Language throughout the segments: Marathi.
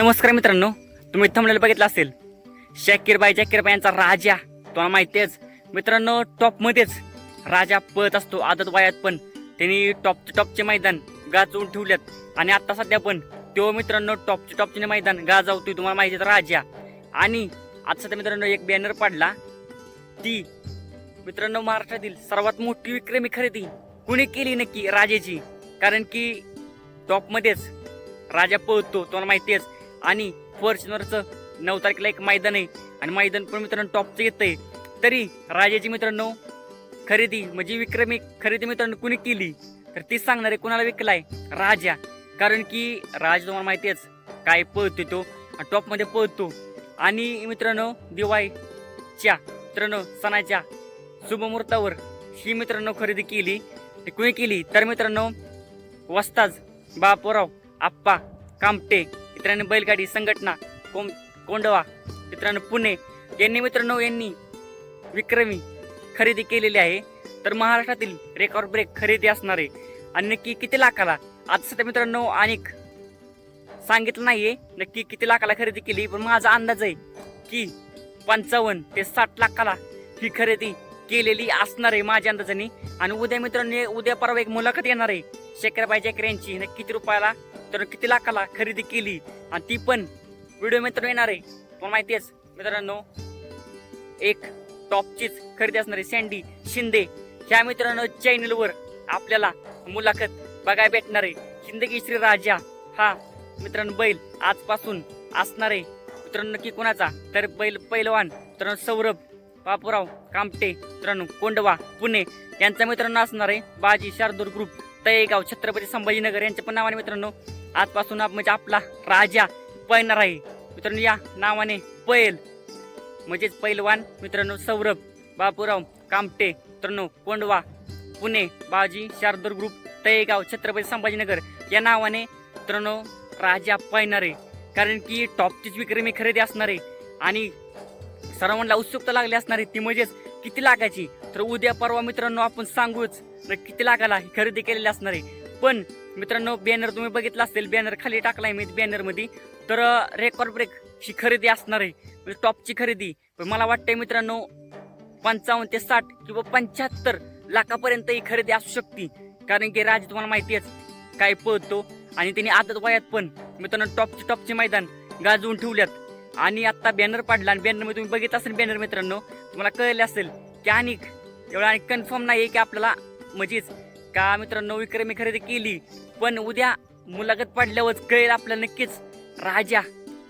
नमस्कार मित्रांनो तुम्ही थांबलेलं बघितलं असेल. शाकीर बाई जाकीर बाई यांचा राजा तुम्हाला माहितीच मित्रांनो टॉपमध्येच राजा पळत असतो आदत वयात पण. त्यांनी टॉपचे टॉपचे मैदान गाजवून ठेवल्यात आणि आता सध्या पण तो मित्रांनो टॉपचे टॉपचे मैदान गाजवतोय तुम्हाला माहिती आहे राजा. आणि आता सध्या मित्रांनो एक बॅनर पाडला. ती मित्रांनो महाराष्ट्रातील सर्वात मोठी विक्रमी खरेदी कुणी केली नक्की? राजाची. कारण की टॉपमध्येच राजा पळतो तुम्हाला माहिती आहेच आणि फॉर्च्युनरचं नऊ तारखेला एक मैदान आहे. आणि मैदान पण मित्रांनो टॉपचं येतंय. तरी राजाची मित्रांनो खरेदी म्हणजे विक्रमी खरेदी मित्रांनो कुणी केली? तर ती सांगणार आहे कुणाला विकलाय? राजा. कारण की राज तुम्हाला माहिती आहेच काय पळतो तो. टॉपमध्ये पळतो. आणि मित्रांनो दिवाळीच्या मित्रांनो सणाच्या शुभमुहूर्तावर ही मित्रांनो खरेदी केली. कुणी केली? तर मित्रांनो वस्ताज बापूराव आप्पा कामटे मित्रांनो बैलगाडी संघटना कोम कोंडवा मित्रांनो पुणे यांनी मित्रांनो यांनी विक्रमी खरेदी केलेली आहे. तर महाराष्ट्रातील रेकॉर्ड ब्रेक खरेदी असणार आहे आणि नक्की किती लाखाला? आता सध्या मित्रांनो अनेक सांगितलं नाहीये नक्की किती लाखाला खरेदी केली पण माझा अंदाज आहे की पंचावन्न ते साठ लाखाला ही खरेदी केलेली असणार आहे माझ्या अंदाजाने. आणि उद्या मित्रांनो उद्या परवा एक मुलाखत येणार आहे. शेखरबाई जॅकर यांची नक्की किती रुपयाला तर किती लाखाला खरेदी केली आणि ती पण व्हिडिओ मित्र येणार आहे. तुम्हाला माहिती आहेच मित्रांनो एक टॉपचीच खरेदी असणारी सँडी शिंदे. ह्या मित्रांनो चॅनलवर आपल्याला मुलाखत बघायला भेटणार आहे. जिंदगी श्री राजा हा मित्रांनो बैल आजपासून असणार आहे. मित्रांनो नक्की कोणाचा? तर बैल पैलवान मित्रांनो सौरभ बापूराव कामटे मित्रांनो कोंडवा पुणे यांचा मित्रांनो असणार आहे. बाजी शार्दूर ग्रुप तळेगाव छत्रपती संभाजीनगर यांच्या पण नावाने मित्रांनो आजपासून म्हणजे आपला राजा पळणार आहे. मित्रांनो या नावाने पैल म्हणजेच पैलवान मित्रांनो सौरभ बापूराव कामटे मित्रांनो कोंडवा पुणे बाजी शार्दूर ग्रुप तळेगाव छत्रपती संभाजीनगर या नावाने मित्रांनो राजा पळणार आहे. कारण की टॉपचीच विक्रमी खरेदी असणार आहे आणि सर्वांना उत्सुकता लागली असणार आहे. ती म्हणजेच किती लाखाची? तर उद्या परवा मित्रांनो आपण सांगूच किती लाखाला ही खरेदी केलेली असणार आहे. पण मित्रांनो बॅनर तुम्ही बघितला असेल बॅनर खाली टाकलाय मी बॅनरमध्ये तर रेकॉर्ड ब्रेक ही खरेदी असणार आहे. म्हणजे टॉपची खरेदी. पण मला वाटतंय मित्रांनो पंचावन्न ते साठ किंवा पंच्याहत्तर लाखापर्यंत ही खरेदी असू शकते. कारण की राज तुम्हाला माहिती आहे काय पळतो आणि त्यांनी आदत वयात पण मित्रांनो टॉपचे टॉपचे मैदान गाजवून ठेवल्यात. आणि आता बॅनर पाडला आणि बॅनरमध्ये तुम्ही बघित असेल बॅनर मित्रांनो तुम्हाला कळले असेल की आणि एवढा आणि कन्फर्म नाही की आपल्याला म्हणजेच का मित्रांनो विक्रमी खरेदी केली पण उद्या मुलाखत पडल्यावर कळेल आपल्याला नक्कीच राजा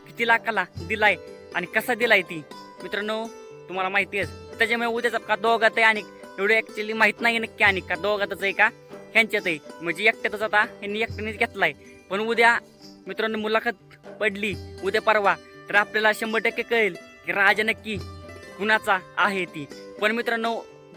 किती लाखाला दिलाय आणि कसा दिलाय ती. मित्रांनो तुम्हाला माहिती आहे त्याच्यामुळे उद्याचा का दोघात आहे आणि एवढं ऍक्च्युली माहीत नाही नक्की आणि का दोघातच आहे का ह्यांच्यात आहे. म्हणजे एकट्यातच आता यांनी एकट्यानेच घेतलाय. पण उद्या मित्रांनो मुलाखत पडली उद्या परवा तर आपल्याला शंभर टक्के कळेल की राजा नक्की कुणाचा आहे ती. पण मित्रांनो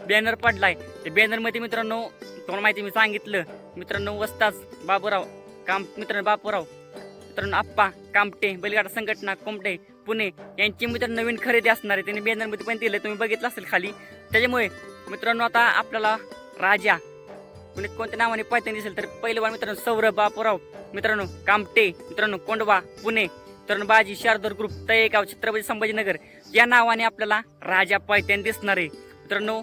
बॅनर पडलाय. त्या बॅनरमध्ये मित्रांनो तुम्हाला माहिती मी सांगितलं. मित्रांनो वस्ताज बाबूराव काम मित्रांनो बापूराव मित्रांनो आप्पा कामटे बैलगाडा संघटना कोमटे पुणे यांची मित्रांनो नवीन खरेदी असणार आहे. त्यांनी बेनरमध्ये पण दिलं तुम्ही बघितलं असेल खाली. त्याच्यामुळे मित्रांनो आता आपल्याला राजा म्हणजे कोणत्या नावाने पाहताना दिसेल तर पहिलवान मित्रांनो सौरभ बापूराव मित्रांनो कामटे मित्रांनो कोंडवा पुणे मित्रांनो बाजी शारदर ग्रुप तळेगाव छत्रपती संभाजीनगर या नावाने आपल्याला राजा पायत्यान दिसणार आहे. मित्रांनो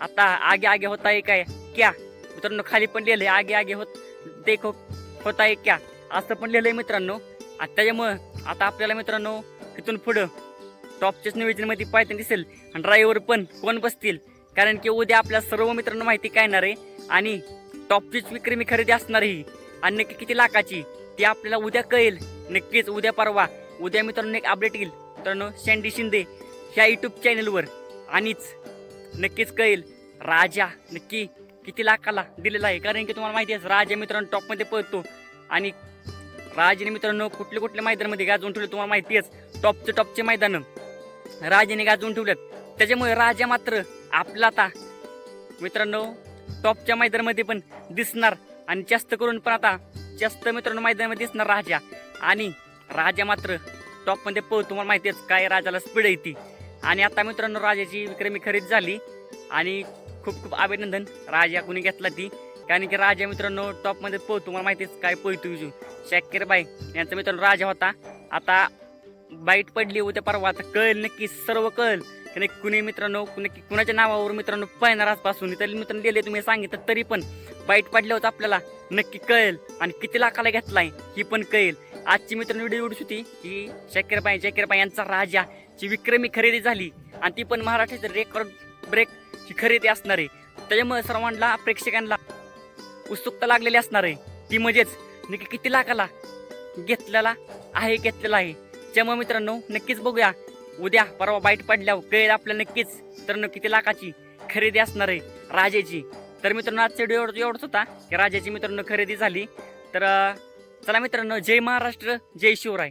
आता आगे आगे होता आहे काय? क्या? मित्रांनो खाली पण लिहिलंय आगे आगे होत देखो होता आहे क्या? असं पण लिहिलंय मित्रांनो. आणि त्याच्यामुळं आता आपल्याला मित्रांनो इथून पुढं टॉपच्याच नियोजनमध्ये पायथ्यान दिसेल आणि ड्रायव्हर पण कोण बसतील? कारण की उद्या आपल्या सर्व मित्रांनो माहिती काय येणार आहे आणि टॉपचीच विक्रमी खरेदी असणार ही. आणि नक्की किती लाखाची? ती आपल्याला उद्या कळेल. नक्कीच उद्या परवा. उद्या मित्रांनो एक अपडेट येईल. मित्रांनो सँडी शिंदे ह्या यूट्यूब चॅनलवर आणिच नक्कीच कळेल. राजा नक्की किती लाखाला दिलेला आहे. कारण की तुम्हाला माहिती आहे राजा मित्रांनो टॉपमध्ये पळतो. आणि राजाने मित्रांनो कुठल्या कुठल्या मैदानामध्ये गाजवून ठेवले तुम्हाला माहिती आहे टॉपचे टॉपचे मैदान. राजाने गाजवून ठेवल्यात त्याच्यामुळे राजा मात्र आपला आता मित्रांनो टॉपच्या मैदानामध्ये पण दिसणार. आणि जास्त करून पण आता जास्त मित्रांनो मैदानामध्ये दिसणार राजा आणि राजा मात्र टॉपमध्ये पळ तुम्हाला माहिती आहे काय राजाला स्पीड येते आणि आता मित्रांनो राजाची विक्रमी खरेदी झाली. आणि खूप खूप अभिनंदन. राजा कुणी घेतला ती? कारण की राजा मित्रांनो टॉपमध्ये पोहतो मला माहितीच काय पोहतो शाकीर बाई यांचा मित्रांनो राजा होता. आता बाईट पडली उद्या परवा आता कळेल नक्की सर्व कळेल. आणि कुणी मित्रांनो नक्की कुणाच्या नावावर मित्रांनो पाहणार आजपासून. तरी मित्रांनो गेले तुम्ही सांगितलं तरी पण बाईट पडल्यावर आपल्याला. नक्की कळेल. आणि किती लाखाला घेतलाय ही पण कळेल. आजची मित्रांनो व्हिडिओ एवढीच होती की शक्करबाई जकीरबाई यांचा राजा. ची विक्रमी खरेदी झाली. आणि ती पण महाराष्ट्राची रेकॉर्ड ब्रेक ही खरेदी असणार आहे. त्याच्यामुळे सर्वांना प्रेक्षकांना उत्सुकता लागलेली असणार आहे. ती म्हणजेच नक्की किती लाखाला घेतलेला आहे घेतलेला आहे. त्यामुळे मित्रांनो नक्कीच बघूया. उद्या परवा बाईट पडल्यावर कळेल आपल्याला नक्कीच. मित्रांनो किती लाखाची खरेदी असणार आहे राजाची. तर मित्रांनो आजचा व्हिडिओ एवढंच होता की राजाची मित्रांनो खरेदी झाली. तर चला मित्रांनो जय महाराष्ट्र जय शिवराय.